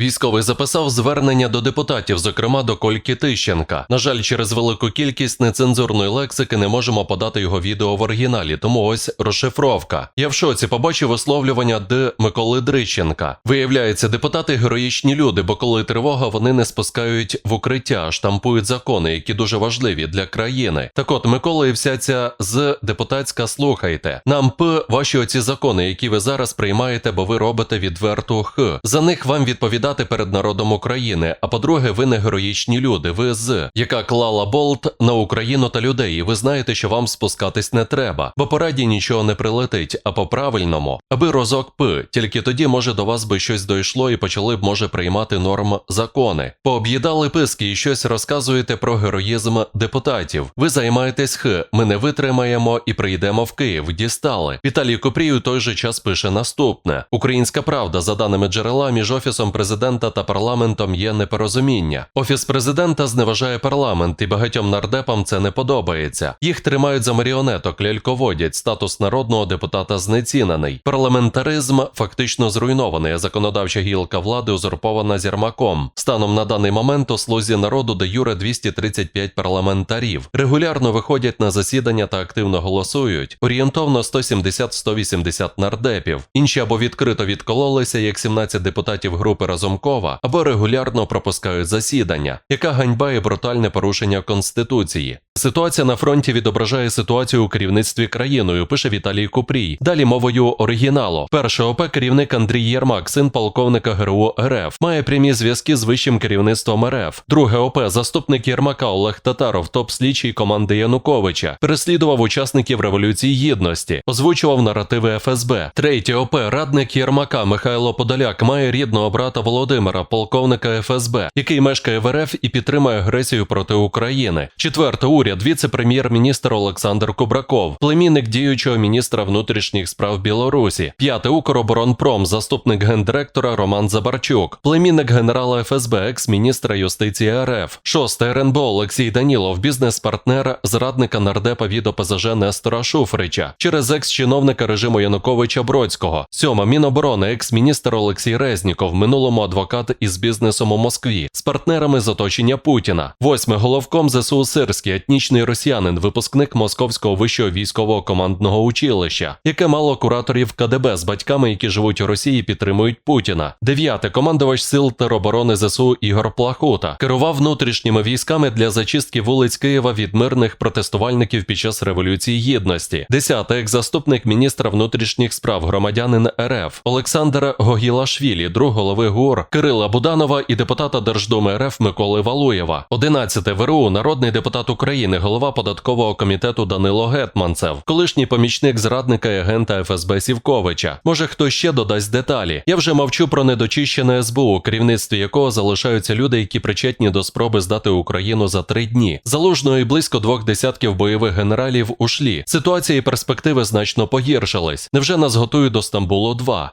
Військовий записав звернення до депутатів, зокрема до Кольки Тищенка. На жаль, через велику кількість нецензурної лексики не можемо подати його відео в оригіналі, тому ось розшифровка. Я в шоці побачив висловлювання Д. Миколи Дрищенка. Виявляється, депутати героїчні люди, бо коли тривога, вони не спускають в укриття, штампують закони, які дуже важливі для країни. Так от, Микола і вся ця з депутатська слухайте. Нам п ваші оці закони, які ви зараз приймаєте, бо ви робите відверту х. За них вам відповідати перед народом України. А по-друге, ви не героїчні люди. Ви з яка клала болт на Україну та людей. І ви знаєте, що вам спускатись не треба, бо по раді нічого не прилетить. А по правильному, аби розок п. Тільки тоді, може, до вас би щось дійшло і почали б може приймати норм закони. Пооб'їдали писки і щось розказуєте про героїзм депутатів. Ви займаєтесь х. Ми не витримаємо і прийдемо в Київ. Дістали. Віталій Купрій у той же час пише наступне: Українська правда, за даними джерела, між офісом президента та парламентом є непорозуміння. Офіс президента зневажає парламент, і багатьом нардепам це не подобається. Їх тримають за маріонеток, ляльководять, статус народного депутата знецінений. Парламентаризм фактично зруйнований. а Законодавча гілка влади узурпована зірмаком. Станом на даний момент у слузі народу де юре 235 парламентарів. Регулярно виходять на засідання та активно голосують. Орієнтовно 170-180 нардепів. Інші або відкрито відкололися, як 17 депутатів групи Разумкова, або регулярно пропускають засідання. Яка ганьба і брутальне порушення конституції? Ситуація на фронті відображає ситуацію у керівництві країною, пише Віталій Купрій. Далі мовою оригіналу. Перше ОП керівник Андрій Єрмак, син полковника ГРУ РФ, має прямі зв'язки з вищим керівництвом РФ. Друге ОП заступник Єрмака Олег Татаров, топ-слідчий команди Януковича, переслідував учасників революції гідності, озвучував наративи ФСБ. Третє ОП радник Єрмака Михайло Подоляк має рідного брата Володимира, полковника ФСБ, який мешкає в РФ і підтримує агресію проти України. Четверте уряд, віце-прем'єр-міністр Олександр Кубраков, племінник діючого міністра внутрішніх справ Білорусі. П'яте Укроборонпром, заступник гендиректора Роман Забарчук, племінник генерала ФСБ, екс-міністра юстиції РФ. Шосте РНБО Олексій Данілов, бізнес-партнер зрадника нардепа від ОПЗЖ Нестора Шуфрича, через екс-чиновника режиму Януковича Бродського. Сьома Міноборони, екс-міністр Олексій Резніков, минулому адвокат із бізнесом у Москві, з партнерами з оточення Путіна. Восьме головком ЗСУ Сирський, етнічний росіянин, випускник Московського вищого військового командного училища, яке мало кураторів КДБ з батьками, які живуть у Росії, підтримують Путіна. Дев'яте командувач сил тероборони ЗСУ Ігор Плахута керував внутрішніми військами для зачистки вулиць Києва від мирних протестувальників під час революції гідності. Десяте екс-заступник міністра внутрішніх справ громадянин РФ Олександр Гогілашвілі, друг голови ГУР Кирила Буданова і депутата Держдуми РФ Миколи Валуєва. Одинадцяте ВРУ, народний депутат України, голова податкового комітету Данило Гетманцев, колишній помічник зрадника і агента ФСБ Сівковича. Може, хто ще додасть деталі? Я вже мовчу про недочищене СБУ, керівництві якого залишаються люди, які причетні до спроби здати Україну за три дні. Залужно і близько двох десятків бойових генералів ушлі. Ситуація і перспективи значно погіршились. Невже нас готують до Стамбулу 2